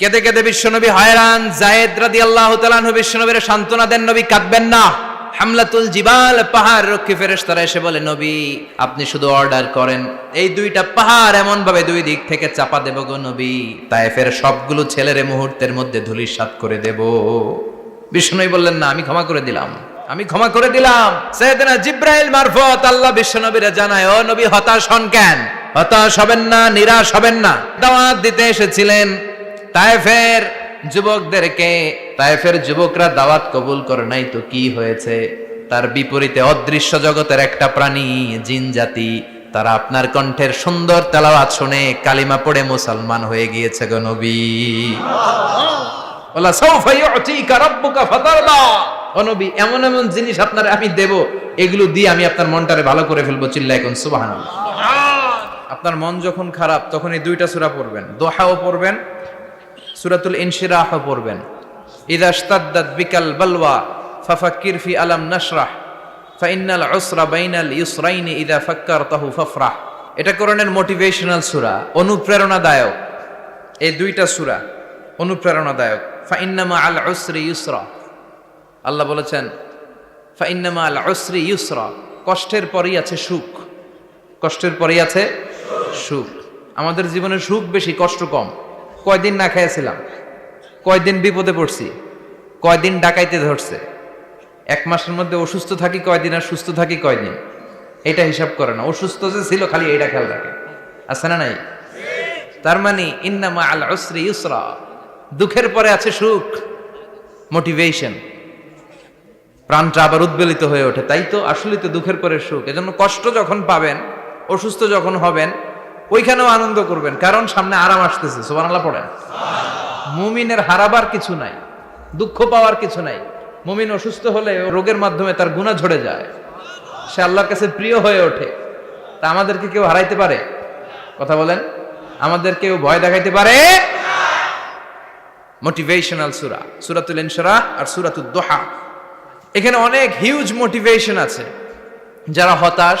কেঁদে কেঁদে বিশ্বনবী হয়রান, জায়েদ রাদি আল্লাহ তালানহ বিশ্বনবীর সান্ত্বনা দেন, নবী, কাঁদবেন না। হামলাতুল জিবাল, পাহাড় রক্ষী ফেরেশতারা এসে বলে, নবী, আপনি শুধু অর্ডার করেন। এই দুইটা পাহাড় এমন ভাবে দুই দিক থেকে চাপা দেব গো নবী। তায়েফের সবগুলো ছেলেরে মুহূর্তের মধ্যে ধুলিসাৎ করে দেব। বিষ্ণুই বললেন, না, আমি ক্ষমা করে দিলাম। আমি ক্ষমা করে দিলাম। সৈয়দনা জিব্রাইল মারফত আল্লাহ বিশ্বনবীরা জানায়, ও নবী, হতাশ হন কেন? হতাশ হবেন না, নিরাশ হবেন না। দাওয়াত দিতে এসেছিলেন। তায়েফের যুবকদেরকে তায়েফের যুবকরা দাওয়াত কবুল করে নাই তো কি হয়েছে? তার বিপরীতে অদৃশ্য জগতের একটা প্রাণী জিন জাতি তারা আপনার কণ্ঠের সুন্দর তেলাওয়াত শুনে কালিমা পড়ে মুসলমান হয়ে গিয়েছে গো নবী। বলা সৌফা ইউতিকা রাব্বুকা ফাতারদা ও নবী এমন এমন জিনিস আপনার আমি দেব এগুলো দিয়ে আমি আপনার মনটারে ভালো করে ফেলব চিল্লা এখন সুবহানাল্লাহ। আপনার মন যখন খারাপ তখন এই দুইটা সূরা পড়বেন দোহাও পড়বেন সূরাতুল ইনশিরাহ পড়বেন। ইদা বিকাল বালওয়া, ফাফাক্কির ফি আলাম নাশরাহ, ফাইন্নাল উসরা বাইনাল ইউসরাইনি ইদা ফাক্কারতাহু ফাফরাহ। এটা কোরআনের মোটিভেশনাল সূরা, অনুপ্রেরণাদায়ক। এই দুইটা সূরা, অনুপ্রেরণাদায়ক। ফাইন্নামা আল উসরি ইউসরা। আল্লাহ বলেছেন, ফাইন্নামা আল উসরি ইউসরা, কষ্টের পরেই আছে সুখ। কষ্টের পরেই আছে সুখ। আমাদের জীবনে সুখ বেশি, কষ্ট কম। কয়দিন না খাইয়াছিলাম কয়দিন বিপদে পড়ছি, কয়দিন ডাকাইতে ধরছে, এক মাসের মধ্যে অসুস্থ থাকি কয়দিন আর সুস্থ থাকি কয়দিন, এটা হিসাব করে না, অসুস্থ যে ছিল খালি এটা খেয়াল রাখে, আছে না নাই? তার মানে ইন্নামা আল উসরি ইউসরা, দুঃখের পরে আছে সুখ মোটিভেশন প্রাণটা আবার উদ্বেলিত হয়ে ওঠে, তাই তো আসলে তো দুঃখের পরে সুখ, এজন্য কষ্ট যখন পাবেন, অসুস্থ যখন হবেন ওইখানেও আনন্দ করবেন, কারণ সামনে আরাম আসতেছে, সুবহানাল্লাহ পড়েন। মুমিনের হারাবার কিছু নাই, দুঃখ পাওয়ার কিছু নাই। মুমিন অসুস্থ হলে রোগের মাধ্যমে তার গুণা ঝরে যায়। সে আল্লাহর কাছে প্রিয় হয়ে ওঠে। তা আমাদেরকে কেউ হারাইতে পারে? কথা বলেন। আমাদের কেউ ভয় দেখাইতে পারে? মোটিভেশনাল সুরা, সুরাতুল ইনশরাহ আর সুরাতুল দোহা। এখানে অনেক হিউজ মোটিভেশন আছে। যারা হতাশ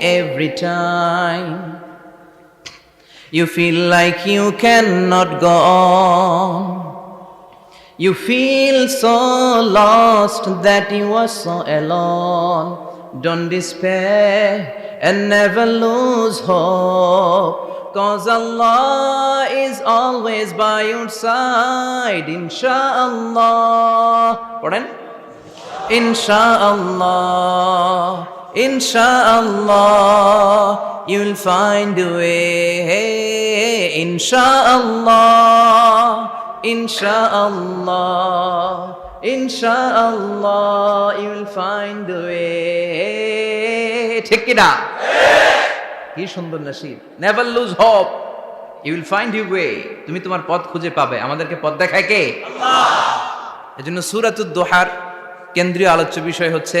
every time you feel like you cannot go on. You feel so lost that you are so alone. Don't despair and never lose hope. Cause Allah is always by your side, inshallah Pardon? Insha'Allah. Inshallah, you'll find a way. Inshallah, Inshallah, Inshallah, you'll find a way. ঠিক কিনা কি সুন্দর নসিব। Never lose hope you will find you way তুমি তোমার পথ খুঁজে পাবে। আমাদেরকে পথ দেখায় কে? এজন্য সুরাতুদ দোহার কেন্দ্রীয় আলোচ্য বিষয় হচ্ছে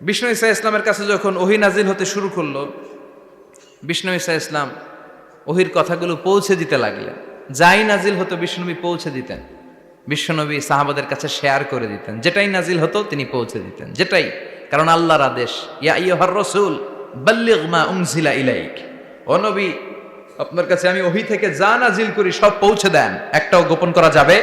বিষ্ণু ইসা ইসলামের কাছে যখন ওহি নাজিল হতে শুরু করল, বিষ্ণু ইসা ইসলাম ওহির কথাগুলো পৌঁছে দিতে লাগলেন। যাই নাজিল হতো বিষ্ণুবী পৌঁছে দিতেন। বিশ্বনবী সাহাবাদের কাছে শেয়ার করে দিতেন। যেটাই নাজিল হতো, তিনি পৌঁছে দিতেন। যেটাই, কারণ আল্লাহর আদেশ, ইয়া ইয়ুহার রাসূল, বাল্লিগ মা উনজিলা ইলাইক। ও নবী, আপনার কাছে আমি ওহি থেকে যা নাজিল করি সব পৌঁছে দেন। একটাও গোপন করা যাবে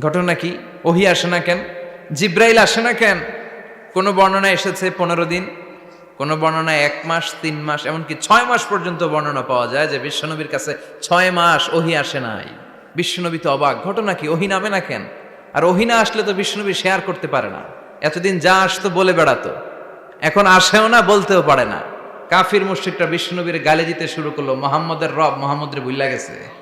ঘটনা কি? ওহি আসে না কেন? জিব্রাইল আসে না কেন? কোনো বর্ণনা এসেছে পনেরো দিন? কোনো বর্ণনায় এক মাস, তিন মাস, এমনকি ছয় মাস পর্যন্ত বর্ণনা পাওয়া যায় যে বিশ্বনবীর কাছে ছয় মাস ওহি আসে নাই। বিশ্বনবী তো অবাক। ঘটনা কি? ওহি নামে না কেন? আর ওহি না আসলে তো বিশ্বনবী শেয়ার করতে পারে না। এতদিন যা আসতো বলে বেড়াতো। এখন আসেও না, বলতেও পারে না। কাফির মুশ্রিকটা বিশ্বনবীর গালে দিতে শুরু করল। মোহাম্মদের রব মোহাম্মদের বুল্লা গেছে।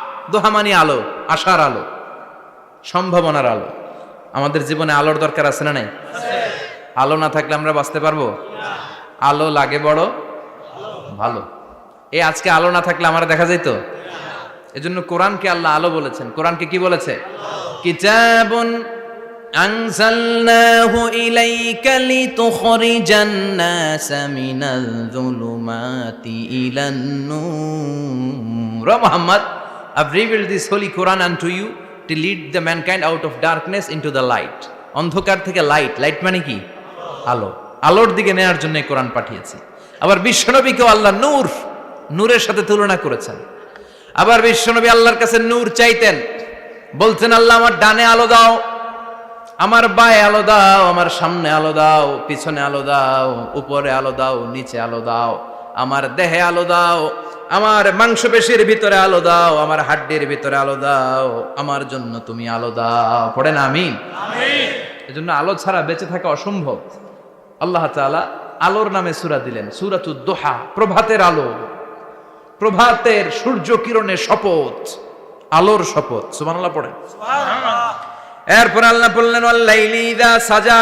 দোহা মানে আলো আশার আলো সম্ভাবনার আলো আমাদের জীবনে আলোর দরকার আছে না নাই আলো না থাকলে আমরা বাঁচতে পারবো আলো লাগে বড় ভালো এই আজকে আলো না থাকলে আমার দেখা যেত এজন্য কোরআনকে আল্লাহ আলো বলেছেন কোরআনকে কি বলেছে কিতাবুন أنزلناه إليك لتخرج الناس من الظلمات إلى النور Muhammad I've revealed this holy Quran unto you to lead the mankind out of darkness into the light. অন্ধকার থেকে লাইট লাইট মানে কি? আলো। আলোর দিকে নেয়ার জন্য কোরআন পাঠিয়েছি। আবার বিশ্বনবীকেও আল্লাহ নূর, নূরের সাথে তুলনা করেছেন। আবার বিশ্বনবী আল্লাহর কাছে নূর চাইতেন। বলতেন আল্লাহ, আমার ডানে আলো দাও, আমার বায়ে আলো দাও, আমার সামনে আলো দাও, পিছনে আলো দাও, উপরে আলো দাও, নিচে আলো দাও, আমার দেহে আলো দাও আমার মাংসপেশির ভিতরে আলো দাও আমার হাড্ডির ভিতরে আলো দাও আমার জন্য তুমি আলো দাও। পড়ে না আমিন? এজন্য আলো ছাড়া বেঁচে থাকা অসম্ভব। আল্লাহ তাআলা আলোর নামে সূরা দিলেন সূরাতুদ দোহা প্রভাতের আলো। প্রভাতের সূর্য কিরণের শপথ আলোর শপথ। সুবহানাল্লাহ পড়েন। এরপর আল্লাহ বললেন সাজা।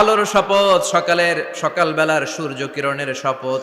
আলোর শপথ সকালের সকালবেলার সূর্য কিরণের শপথ।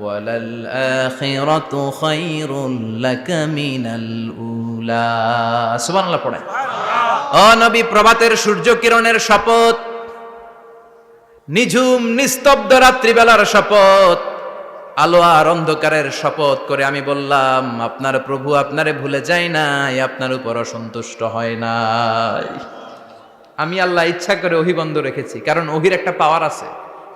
ওয়ালাল খায়রুল লাকা মিনাল উলা সুবহানাল্লাহ পড়ে। ও নবী প্রভাতের সূর্য কিরণের শপথ। নিঝুম নিস্তব্ধ রাত্রিবেলার শপথ। আলো আর অন্ধকারের শপথ করে আমি বললাম আপনার প্রভু আপনারে ভুলে যায় নাই আপনার উপর অসন্তুষ্ট হয় নাই। আমি আল্লাহ ইচ্ছা করে অহিবন্ধ রেখেছি কারণ অহির একটা পাওয়ার আছে।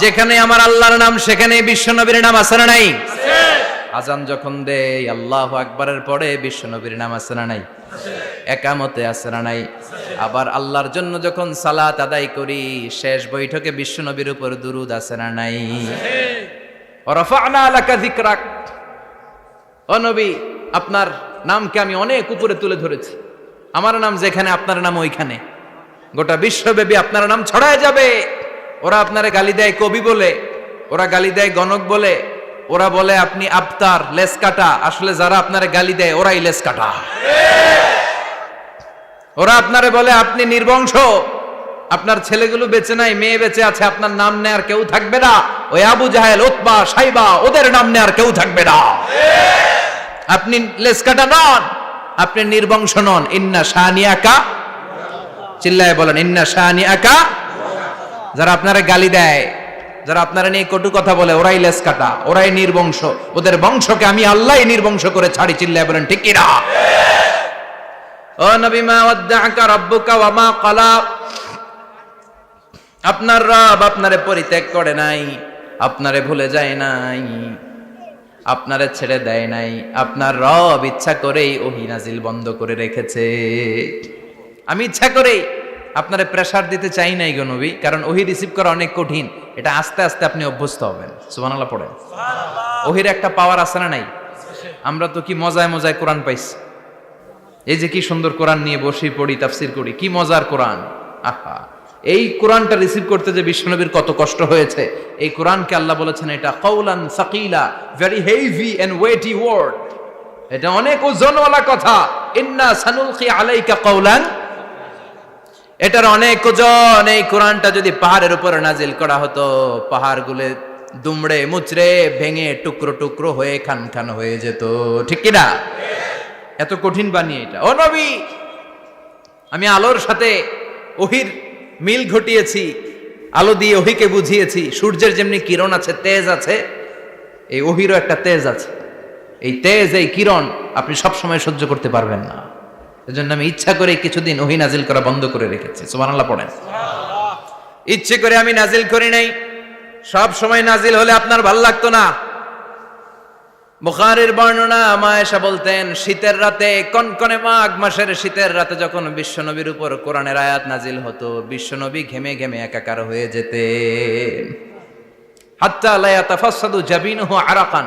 যেখানে আমার আল্লাহর নাম সেখানে বিশ্ব নবীর নাম আছে না নাই? আজান যখন দেই আল্লাহ আকবরের পরে বিশ্ব নবীর নাম আছে না নাই? একামতে আছে না নাই? আবার আল্লাহর জন্য যখন সালাত আদায় করি শেষ বৈঠকে বিশ্ব নবীর উপর দুরুদ আছে না নাই? ও নবী আপনার নামকে আমি অনেক উপরে তুলে ধরেছি। আমার নাম যেখানে আপনার নাম ওইখানে। গোটা বিশ্বব্যাপী আপনার নাম ছড়ায় যাবে। ওরা আপনারে গালি দেয় কবি বলে, ওরা গালি দেয় গণক বলে, ওরা বলে আপনি আবতার লেস কাটা আসলে যারা আপনারে গালি দেয়, ওরাই লেস কাটা ওরা আপনারে বলে আপনি নির্বংশ। আপনার ছেলেগুলো বেঁচে নাই, মেয়ে বেঁচে আছে, আপনার নাম নেয়ার কেউ থাকবে না। ওই আবু জাহেল ওতবা সাইবা, ওদের নাম নেয়ার কেউ থাকবে না। আপনি লেসকাটা নন, আপনি নির্বংশ নন। ইন্না শাহানিয়াকা চিল্লায় বলেন, ইন্না শাহানিয়াকা যারা আপনারা গালি দেয়, যারা আপনারা নিয়ে কটু কথা বলে, ওরাই লেস কাটা, ওরাই নির্বংশ। ওদের বংশকে আমি আল্লাহ নির্বংশ করে ছাড়ি, চিল্লায় বলেন, ঠিক কিনা? ও নবী, মা ওয়াদ্দাআকা রাব্বুকা ওয়া মা ক্বালা। আপনার রব আপনারে পরিত্যাগ করে নাই, আপনারে ভুলে যায় নাই, আপনারে ছেড়ে দেয় নাই, আপনার রব ইচ্ছা করেই ওহি নাজিল বন্ধ করে রেখেছে। আমি ইচ্ছা করেই আপনারে প্রেসার দিতে চাই নাই গো নবী কারণ ওহি রিসিভ করা অনেক কঠিন। এটা আস্তে আস্তে আপনি অভ্যস্ত হবেন। সুবহানাল্লাহ পড়েন। ওহির একটা পাওয়ার আছে না নাই? আমরা তো কি মজায় মজায় কোরআন পাইছি। এই যে কি সুন্দর কোরআন নিয়ে বসি পড়ি তাফসির করি কি মজার কোরআন। আহা। এই কোরআনটা রিসিভ করতে যে বিশ্বনবীর কত কষ্ট হয়েছে এই কোরআনকে আল্লাহ বলেছেন এটা কৌলান সাকিলা very heavy and weighty word এটা অনেক ওজনওয়ালা কথা। ইন্না সানুলকি আলাইকা কৌলান এটার অনেক ওজন। এই কোরআনটা যদি পাহাড়ের উপরে নাজিল করা হতো, পাহাড়গুলো দুমড়ে মুচড়ে ভেঙে টুকরো টুকরো হয়ে খান খান হয়ে যেত। ঠিক কিনা এত কঠিন বানিয়ে এটা। ও নবী, আমি আলোর সাথে ওহির মিল ঘটিয়েছি, আলো দিয়ে ওহিকে বুঝিয়েছি। সূর্যের যেমনি কিরণ আছে, তেজ আছে, এই ওহিরও একটা তেজ আছে। এই তেজ, এই কিরণ আপনি সব সময় সহ্য করতে পারবেন না। এজন্য আমি ইচ্ছা করে কিছুদিন ওহি নাজিল করা বন্ধ করে রেখেছি। পড়েন। ইচ্ছে করে আমি নাজিল করি নাই। সব সময় নাজিল হলে আপনার ভালো লাগতো না। বর্ণনা বলতেন, শীতের রাতে, কনকনে মাঘ মাসের শীতের রাতে যখন বিশ্বনবীর উপর কোরআনের আয়াত নাজিল হতো, বিশ্বনবী ঘেমে ঘেমে একাকার হয়ে যেতে হাত্তা লায়া তাফাসাদু জাবিনহু আরাকান।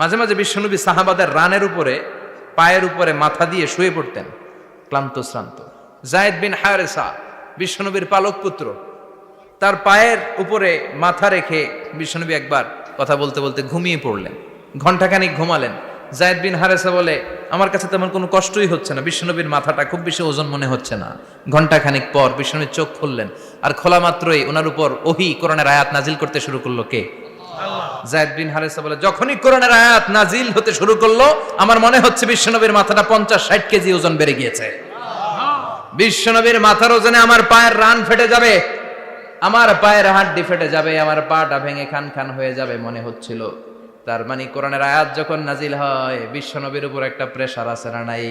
মাঝে মাঝে বিশ্বনবী সাহাবাদের রানের উপরে, পায়ের উপরে মাথা দিয়ে শুয়ে পড়তেন, ক্লান্ত, শ্রান্ত। জায়েদ বিন হারেসা, বিশ্বনবীর পালক পুত্র, তার পায়ের উপরে মাথা রেখে বিশ্বনবী একবার কথা বলতে বলতে ঘুমিয়ে পড়লেন ঘন্টাখানিক ঘুমালেন। জায়দ বিন হারেসা বলে, আমার কাছে তেমন কোনো কষ্টই হচ্ছে না, বিশ্বনবীর মাথাটা খুব বেশি ওজন মনে হচ্ছে না। ঘণ্টা খানিক পর বিশ্বনবীর চোখ খুললেন, আর খোলা মাত্রই ওনার উপর ওহি কোরআনের আয়াত নাজিল করতে শুরু করল কে? জায়দ বিন হারেসা বলে, যখনই কোরআনের আয়াত নাজিল হতে শুরু করল, আমার মনে হচ্ছে বিশ্বনবীর মাথাটা পঞ্চাশ ষাট কেজি ওজন বেড়ে গিয়েছে। বিশ্বনবীর মাথার ওজনে আমার পায়ের রান ফেটে যাবে। আমার পায়ের হাড্ডি ফেটে যাবে, আমার পাটা ভেঙে খান খান হয়ে যাবে মনে হচ্ছিল। তার মানে কোরআনের আয়াত যখন নাজিল হয়, বিশ্বনবীর উপর একটা প্রেশার আছে না নাই?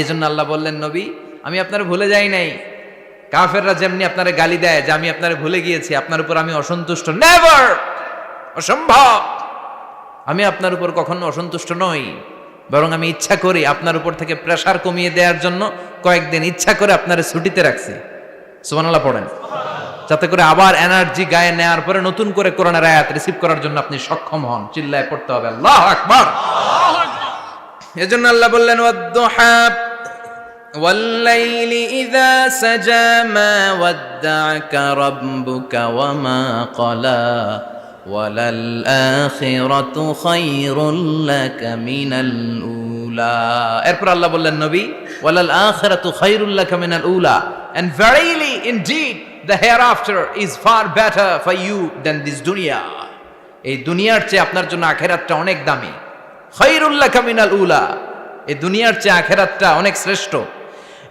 এই জন্য আল্লাহ বললেন, নবী, আমি আপনার ভুলে যাই নাই। কাফেররা যেমনি আপনার গালি দেয় যে আমি আপনার ভুলে গিয়েছি, আপনার উপর আমি অসন্তুষ্ট। নেভার অসম্ভব আমি আপনার উপর কখনো অসন্তুষ্ট নই বরং আমি ইচ্ছা করি আপনার উপর থেকে প্রেসার কমিয়ে দেওয়ার জন্য কয়েকদিন ইচ্ছা করে আপনার ছুটিতে রাখছি সুবহানাল্লাহ পড়েন যাতে করে আবার এনার্জি গায়ে নেওয়ার পরে নতুন করে কোরআনের আয়াত রিসিভ করার জন্য আপনি সক্ষম হন চিল্লায় পড়তে হবে আল্লাহ আকবার এজন্য আল্লাহ বললেন ওয়াদ্দুহা والليل إذا سجى ما ودعك ربك وما قلى এরপর আল্লাহ বললেন, নবী ওয়ালাল আখিরাতু খায়রুল্লাকা মিনাল উলা। And verily indeed the hereafter is far better for you than this দুনিয়া এই দুনিয়ার চেয়ে আপনার জন্য আখেরাতটা অনেক দামি। খৈরুল্লাহ কামিনাল উলা। এই দুনিয়ার চেয়ে আখেরাতটা অনেক শ্রেষ্ঠ।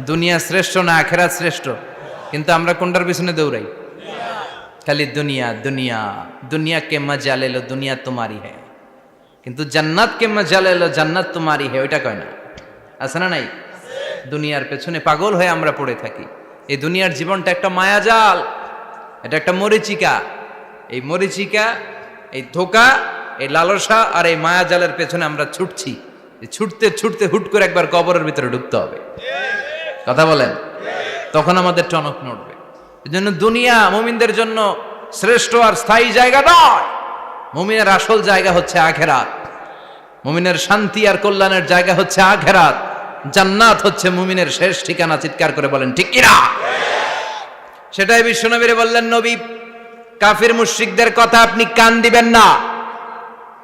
দুনিয়া শ্রেষ্ঠ না আখেরাত শ্রেষ্ঠ? কিন্তু আমরা কোনটার পিছনে দৌড়াই? খালি দুনিয়া দুনিয়া দুনিয়া কে মজা লেলো দুনিয়া তোমারই হ্যাঁ কিন্তু জান্নাত কে মজা লেলো জান্নাত তোমারই হ্যাঁ ওইটা কয় না? আছে না নাই? দুনিয়ার পেছনে পাগল হয়ে আমরা পড়ে থাকি। এই দুনিয়ার জীবনটা একটা মায়াজাল, এটা একটা মরিচিকা। এই মরিচিকা, এই ধোকা, এই লালসা আর এই মায়াজালের পেছনে আমরা ছুটছি। ছুটতে ছুটতে হুট করে একবার কবরের ভিতরে ঢুকতে হবে। কথা বলেন। তখন আমাদের টনক নড়বে। এই জন্য দুনিয়া মুমিনদের জন্য শ্রেষ্ঠ আর স্থায়ী জায়গা নয়। মুমিনের আসল জায়গা হচ্ছে আখেরাত। মুমিনের শান্তি আর কল্যাণের জায়গা হচ্ছে আখেরাত। জান্নাত হচ্ছে মুমিনের শেষ ঠিকানা, চিৎকার করে বলেন, ঠিক কিনা? সেটাই বিশ্বনবীরে বললেন, নবী, কাফির মুশরিকদের কথা আপনি কান দিবেন না।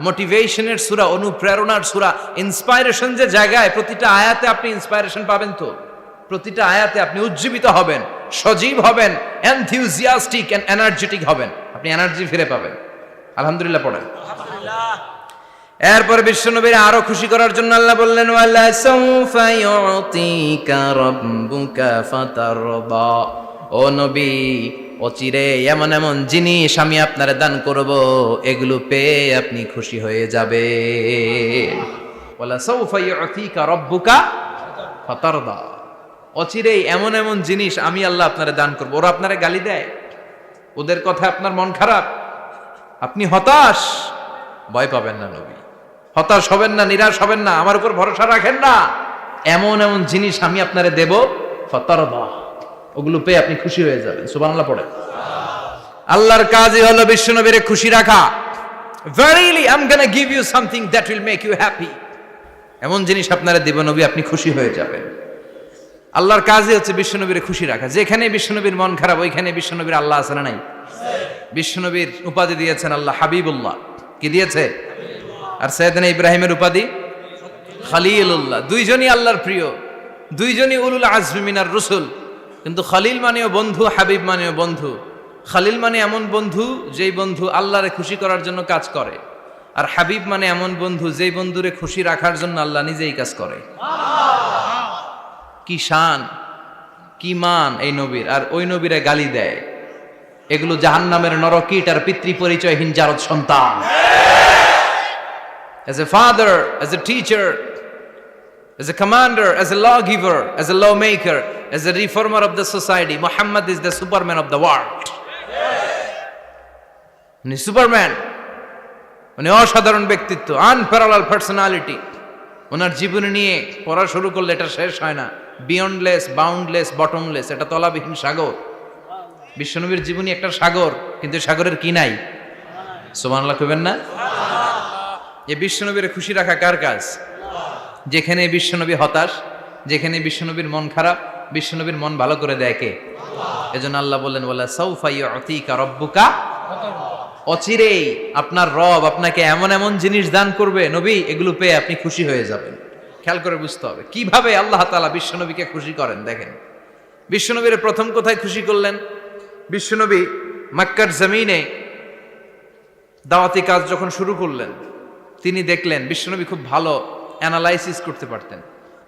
মোটিভেশনের সুরা অনুপ্রেরণার সুরা ইন্সপাইরেশন যে জায়গায় প্রতিটা আয়াতে আপনি ইন্সপাইরেশন পাবেন তো? প্রতিটা আয়াতে আপনি উজ্জীবিত হবেন সজীব হবেন এনথিউজিয়াস্টিক অ্যান্ড এনার্জেটিক হবেন আপনি এনার্জি ফিরে পাবেন। আলহামদুলিল্লাহ পড়েন। এরপর বিশ্বনবীর আরও খুশি করার জন্য আল্লাহ বললেন ও নবী অচিরে এমন এমন জিনিস আমি আপনার দান করব, এগুলো পেয়ে আপনি খুশি হয়ে যাবে অচিরেই এমন এমন জিনিস আমি আল্লাহ আপনারে দান করব, ওরা আপনারে গালি দেয়। ওদের কথা আপনার মন খারাপ। আপনি হতাশ। ভয় পাবেন না নবী। হতাশ হবেন না, নিরাশ হবেন না, আমার উপর ভরসা রাখেন না। এমন এমন জিনিস আমি আপনারে দেব, ফতরদা। ওগুলো পেয়ে আপনি খুশি হয়ে যাবেন। সুবহানাল্লাহ পড়ে আল্লাহর কাজই হলো বিশ্বনবীরে খুশি রাখা। Verily I'm gonna give you something that will make you happy এমন জিনিস আপনারা দেব নবী, আপনি খুশি হয়ে যাবেন। আল্লাহর কাজই হচ্ছে বিশ্বনবীরে খুশি রাখা। যেখানে বিশ্বনবীর মন খারাপ ওইখানে বিশ্বনবীর আল্লাহ আছে না নাই? বিশ্বনবীর উপাধি দিয়েছেন আল্লাহ হাবিবুল্লাহ। কি দিয়েছে? আর সৈয়দনা ইব্রাহিমের উপাধি? খালিলুল্লাহ। দুইজনই আল্লাহর প্রিয়। দুইজনই উলুল আজমি মিনার রসুল। কিন্তু খালিল মানেও বন্ধু, হাবিব মানেও বন্ধু। খালিল মানে এমন বন্ধু যেই বন্ধু আল্লাহরে খুশি করার জন্য কাজ করে। আর হাবিব মানে এমন বন্ধু যেই বন্ধুরে খুশি রাখার জন্য আল্লাহ নিজেই কাজ করে। কি শান, কি মান এই নবীর, আর ওই নবীরে গালি দেয়। এগুলো জাহান্নামের নরকিট আর পিতৃ পরিচয়হীন জারদ সন্তান। As a father, as a teacher, as a commander, as a lawgiver, as a lawmaker as a reformer of the society. Muhammad is the superman of the world. উনি সুপারম্যান উনি অসাধারণ ব্যক্তিত্ব আনপ্যারালাল পার্সোনালিটি ওনার জীবনী নিয়ে পড়া শুরু করলে এটা শেষ হয় না। বিয়ন্ডলেস বাউন্ডলেস বটমলেস এটা তলাবিহীন সাগর। বিশ্বনবীর জীবনী একটা সাগর, কিন্তু সাগরের কি নাই? সোমানলা কবেন না? এ বিশ্বনবীর খুশি রাখা কার কাজ? যেখানে বিশ্বনবী হতাশ, যেখানে বিশ্বনবীর মন খারাপ বিশ্বনবীর মন ভালো করে দেয় কে? এজন্য আল্লাহ বললেন বলে সৌফাই অতিকা রব্বুকা অচিরেই আপনার রব আপনাকে এমন এমন জিনিস দান করবে নবী এগুলো পেয়ে আপনি খুশি হয়ে যাবেন। খেয়াল করে বুঝতে হবে। কীভাবে আল্লাহ তালা বিশ্বনবীকে খুশি করেন দেখেন। বিশ্বনবীর প্রথম কোথায় খুশি করলেন? বিশ্বনবী মাক্কার জমিনে দাওয়াতি কাজ যখন শুরু করলেন তিনি দেখলেন বিশ্বনবী খুব ভালো অ্যানালাইসিস করতে পারতেন।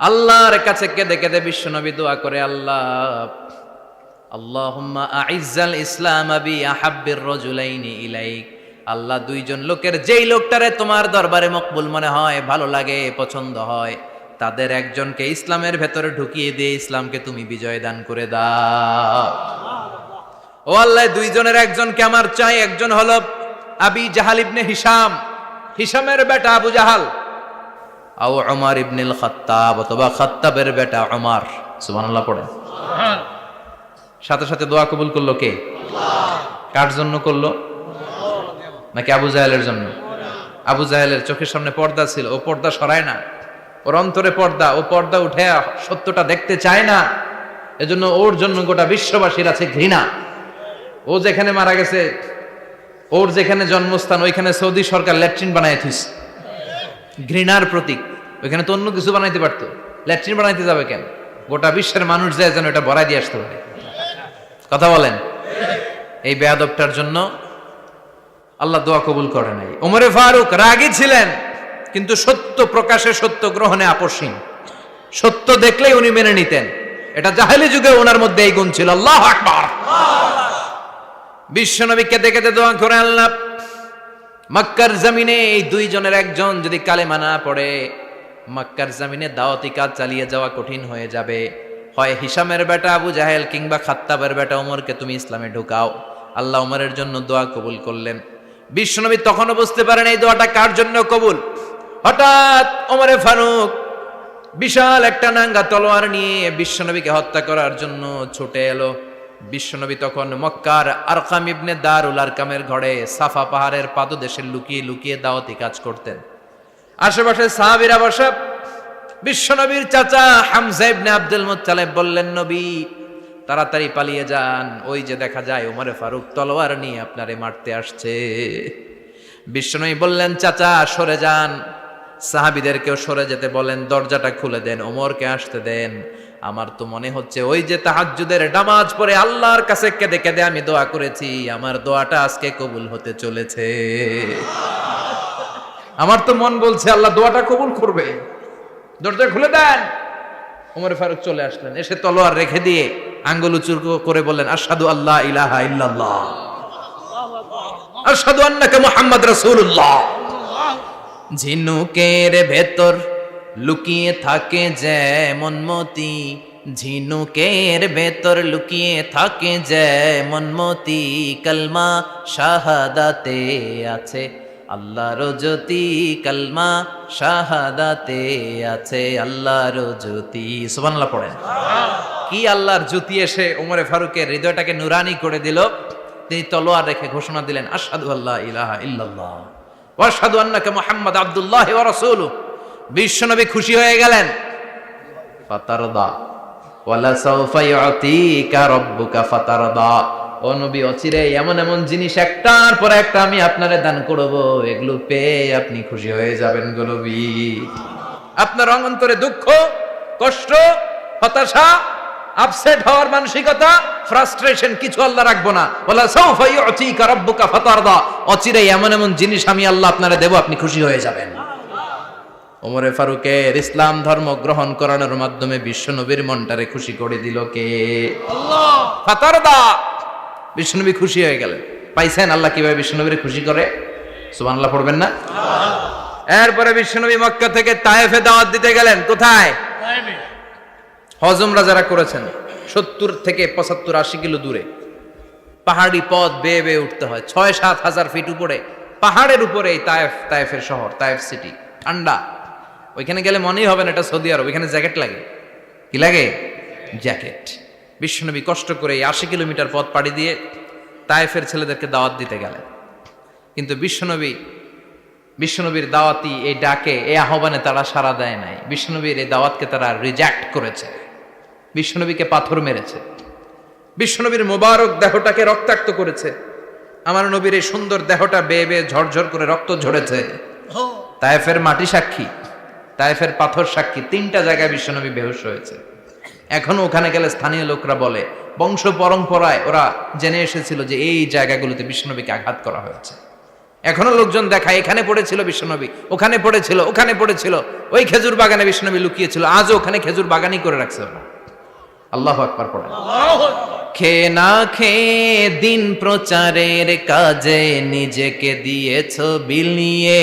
আল্লাহর কাছে কেঁদে কেঁদে বিশ্বনবী দোয়া করে, আল্লাহ, আল্লাহুম্মা ইসলাম আবি আহাব্বির রজুলাইনি ইলাইক। আল্লাহ দুইজন লোকের যেই লোকটারে তোমার দরবারে মকবুল মনে হয়, ভালো লাগে, পছন্দ হয়, তাদের একজনকে ইসলামের ভেতরে ঢুকিয়ে দিয়ে ইসলামকে তুমি বিজয় দান করে দাও। ও আল্লাহ, দুইজনের একজনকে আমার চাই, একজন হলো আবি জাহাল ইবনে হিসাম হিসামের বেটা আবু জাহাল। আও ওমর ইবনুল খাত্তাব অথবা খাত্তাবের বেটা ওমর সুবহানাল্লাহ পড়ে। সাথে সাথে দোয়া কবুল করল কে? কার জন্য করল? নাকি আবু জাহেলের জন্য? আবু জাহেলের চোখের সামনে পর্দা ছিল, ও পর্দা সরায় না। ওর অন্তরে পর্দা, ও পর্দা উঠে সত্যটা দেখতে চায় না। এজন্য ওর জন্য গোটা বিশ্ববাসীর আছে ঘৃণা। ও যেখানে মারা গেছে, ওর যেখানে জন্মস্থান, ওইখানে সৌদি সরকার ল্যাট্রিন বানায় থিস। ঘৃণার প্রতীক। ওইখানে তো অন্য কিছু বানাইতে পারতো। ল্যাট্রিন বানাইতে যাবে কেন? গোটা বিশ্বের মানুষ যায় যেন এটা বড়াই দিয়ে আসতে পারে। কথা বলেন। এই বেয়াদবটার জন্য আল্লাহ দোয়া কবুল করে নাই। ওমরে ফারুক রাগী ছিলেন, কিন্তু সত্য প্রকাশে, সত্য গ্রহণে আপসীন সত্য দেখলেই উনি মেনে নিতেন। এটা জাহেলি যুগে ওনার মধ্যে এই গুণ ছিল। আল্লাহ আকবার। বিশ্বনবী কেঁদে কেঁদে দোয়া করে আল্লাহ মক্কার জমিনে এই দুইজনের একজন যদি কালেমা না পড়ে, মক্কার জমিনে দাওয়াতি কাজ চালিয়ে যাওয়া কঠিন হয়ে যাবে। হয় হিসামের বেটা আবু জাহেল কিংবা খাত্তাবের বেটা ওমরকে তুমি ইসলামে ঢুকাও। আল্লাহ ওমরের জন্য দোয়া কবুল করলেন। বিশ্বনবী তখনও বুঝতে পারেন এই দোয়াটা কার জন্য কবুল। হঠাৎ ওমরে ফারুক বিশাল একটা নাঙ্গা তলোয়ার নিয়ে বিশ্বনবীকে হত্যা করার জন্য ছুটে এলো। বিশ্বনবী তখন মক্কার আরকাম ইবনে দারুল আরকামের ঘরে সাফা পাহাড়ের পাদদেশে লুকিয়ে লুকিয়ে দাওয়াতি কাজ করতেন। আশেপাশে সাহাবিরা বসা বিশ্বনবীর চাচা হামজা ইবনে আব্দুল মুত্তালিব বললেন, নবী, তাড়াতাড়ি পালিয়ে যান। ওই যে দেখা যায় ওমরে ফারুক তলোয়ার নিয়ে আপনারে মারতে আসছে। বিশ্বনবী বললেন, চাচা, সরে যান। সাহাবিদেরকেও সরে যেতে বলেন, দরজাটা খুলে দেন ওমরকে আসতে দেন। আমার তো মনে হচ্ছে ওই যে তাহাজ্জুদের নামাজ পড়ে আল্লাহর কাছে কেঁদে কেঁদে আমি দোয়া করেছি, আমার দোয়াটা আজকে কবুল হতে চলেছে। আমার তো মন বলছে, আল্লাহ দোয়াটা কবুল করবে। দরজা খুলে দেন। ওমর ফারুক চলে আসলেন, এসে তলোয়ার রেখে দিয়ে আঙ্গুল উঁচু করে বললেন আসাদু আল্লাহ ইলাহা ইল্লাল্লাহ। আসাদু আন্নাকা মুহাম্মদ রাসূলুল্লাহ। ঝিনুকের ভেতর লুকিয়ে থাকে যেমন মতি ঝিনুকের ভেতর লুকিয়ে থাকে যেমন মতি কলমা শাহাদাতে আছে আল্লাহর জ্যোতি কলমা শাহাদাতে আছে আল্লাহর জ্যোতি। সুবহানাল্লাহ পড়েন। কি আল্লাহর জ্যোতি এসে ওমরে ফারুকের হৃদয়টাকে নুরানি করে দিল? তিনি তলোয়ার রেখে ঘোষণা দিলেন আশহাদু আল্লাহ ইলাহা ইল্লাল্লাহ ওয়াশহাদু আন্নাকা মুহাম্মদ আব্দুল্লাহ ওয়া রাসূলুহু। বিশ্বনবী খুশি হয়ে গেলেন। ফাতারদা। ওয়ালা সাউফা ইউতিকা অচিরে এমন এমন জিনিস একটার পর একটা আমি আপনারে দান করব, এগুলো পেয়ে আপনি খুশি হয়ে যাবেন গো নবী। আপনার অন্তরে দুঃখ, কষ্ট, হতাশা আপসেট হওয়ার মানসিকতা ফ্রাস্ট্রেশন কিছু আল্লাহ রাখব না। বলা সাউফা ইউতিকা রাব্বুকা ফাতারদা। অচিরে এমন এমন জিনিস আমি আল্লাহ আপনারে দেব, আপনি খুশি হয়ে যাবেন। ওমরে ফারুকের ইসলাম ধর্ম গ্রহণ করানোর মাধ্যমে বিশ্বনবীর মনটারে খুশি করে দিল কে? বিশ্বনবী খুশি হয়ে গেলেন। পাইছেন আল্লাহ কীভাবে বিশ্বনবীর খুশি করে? সুবহানাল্লাহ পড়বেন না? এরপরে বিশ্বনবী মক্কা থেকে তায়েফে দাওয়াত দিতে গেলেন। কোথায়? হজমরা যারা করেছেন সত্তর থেকে পঁচাত্তর আশি কিলো দূরে পাহাড়ি পথ বেয়ে বেয়ে উঠতে হয়। ছয় সাত হাজার ফিট উপরে পাহাড়ের উপরে এই তায়েফ তায়েফের শহর তায়েফ সিটি ঠান্ডা। ওইখানে গেলে মনেই হবে না এটা সৌদি আরব ওইখানে জ্যাকেট লাগে। কি লাগে? জ্যাকেট। বিশ্বনবী কষ্ট করে এই আশি কিলোমিটার পথ পাড়ি দিয়ে তায়েফের ছেলেদেরকে দাওয়াত দিতে গেলেন। কিন্তু বিশ্বনবী বিশ্বনবীর দাওয়াতি এই ডাকে এই আহ্বানে তারা সাড়া দেয় নাই। বিশ্বনবীর এই দাওয়াতকে তারা রিজেক্ট করেছে। বিশ্বনবীকে পাথর মেরেছে। বিশ্বনবীর মোবারক দেহটাকে রক্তাক্ত করেছে। আমার নবীর এই সুন্দর দেহটা বেয়ে বেয়ে ঝরঝর করে রক্ত ঝরেছে। তায়েফের মাটি সাক্ষী। তায়েফের পাথর সাক্ষী তিনটা জায়গায় বিশ্বনবী বেহুশ হয়েছে। এখনও ওখানে গেলে স্থানীয় লোকরা বলে বংশ পরম্পরায় ওরা জেনে এসেছিল যে এই জায়গাগুলোতে বিশ্বনবীকে আঘাত করা হয়েছে। এখনও লোকজন দেখায় এখানে পড়েছিল বিশ্বনবী ওখানে পড়েছিল ওখানে পড়েছিল ওই খেজুর বাগানে বিশ্বনবী লুকিয়েছিল আজও ওখানে খেজুর বাগানই করে রাখছে ওরা। আল্লাহ আকবার পড়ে। খে না খেয়ে দিন প্রচারের কাজে নিজেকে দিয়েছ বিলিয়ে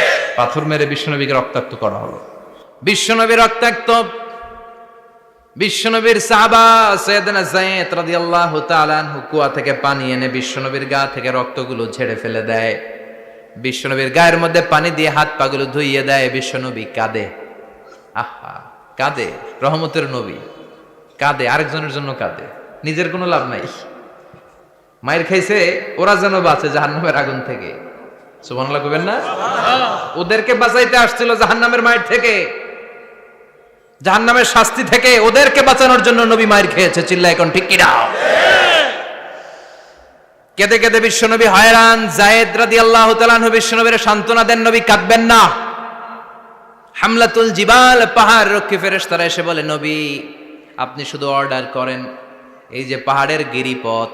পাথর মেরে বিশ্বনবীকে রক্তাক্ত করা হলো। বিশ্বনবী রক্তাক্ত। বিশ্বনবীর সাহাবা সৈয়দনা যায়েদ রাদিয়াল্লাহু তাআলা আনহু কুয়া থেকে পানি এনে বিশ্বনবীর গা থেকে রক্তগুলো ঝেড়ে ফেলে দেয়। বিশ্বনবীর গায়ের মধ্যে পানি দিয়ে হাত পাগুলো ধুইয়ে দেয়, বিশ্বনবী কাঁদে। আহা, কাঁদে, রহমতের নবী। কাঁদে, আরেকজনের জন্য কাঁদে। নিজের কোনো লাভ নাই। মায়ের খাইছে, ওরা যেন বাঁচে জাহান্নামের আগুন থেকে। ওদেরকে বাঁচাইতে আসছিল জাহান্নামের মায়ের থেকে। জাহান্নামের শাস্তি থেকে ওদেরকে বাঁচানোর জন্য নবী মায়ের খেয়েছে চিল্লা এখন ঠিক কিনা? কেঁদে কেঁদে বিশ্বনবী হয়রান, জায়েদ রাদি আল্লাহ তালানহ বিশ্বনবীর সান্ত্বনা দেন, নবী কাঁদবেন না। হামলাতুল জিবাল, পাহাড় রক্ষী ফেরেশতারা এসে বলে, নবী, আপনি শুধু অর্ডার করেন, এই যে পাহাড়ের গিরিপথ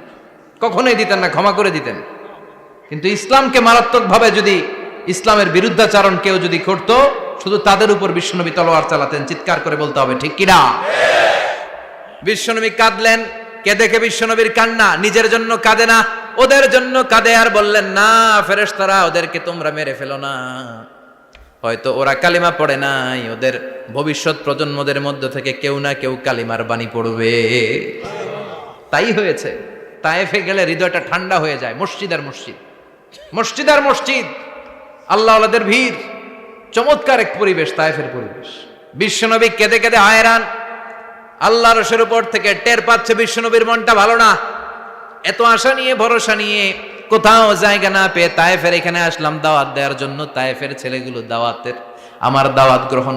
কখনোই দিতেন না, ক্ষমা করে দিতেন। কিন্তু ইসলামকে মারাত্মকভাবে যদি ইসলামের বিরুদ্ধাচারণ কেউ যদি করত, শুধু তাদের উপর বিশ্বনবী তলোয়ার চালাতেন, চিৎকার করে বলতে হবে, ঠিক কিনা? বিশ্বনবী কাঁদলেন, কে দেখে বিশ্বনবীর কান্না? নিজের জন্য কাঁদে না, ওদের জন্য কাঁদে, আর বললেন, না, ফেরেশতারা, ওদেরকে তোমরা মেরে ফেলো না। হয়তো ওরা কালিমা পড়ে নাই, ওদের ভবিষ্যৎ প্রজন্মদের মধ্য থেকে কেউ না কেউ কালিমার বাণী পড়বে। তাই হয়েছে। তায়েফে গেলে হৃদয়টা ঠান্ডা হয়ে যায়। মসজিদ আর মসজিদ। মসজিদ আর মসজিদ। আল্লাহ আল্লাহদের ভিড়। চমৎকার এক পরিবেশ, তায়েফের পরিবেশ। বিশ্বনবী কেঁদে কেঁদে হায়রান। আল্লাহ রসের উপর থেকে টের পাচ্ছে বিশ্বনবীর মনটা ভালো না। এত আশা নিয়ে, ভরসা নিয়ে কোথাও জায়গা না পেয়ে তায়েফের এখানে আসলাম, দাওয়াত দেওয়ার জন্য তায়েফের ছেলেগুলো দাওয়াতের, আমার দাওয়াত গ্রহণ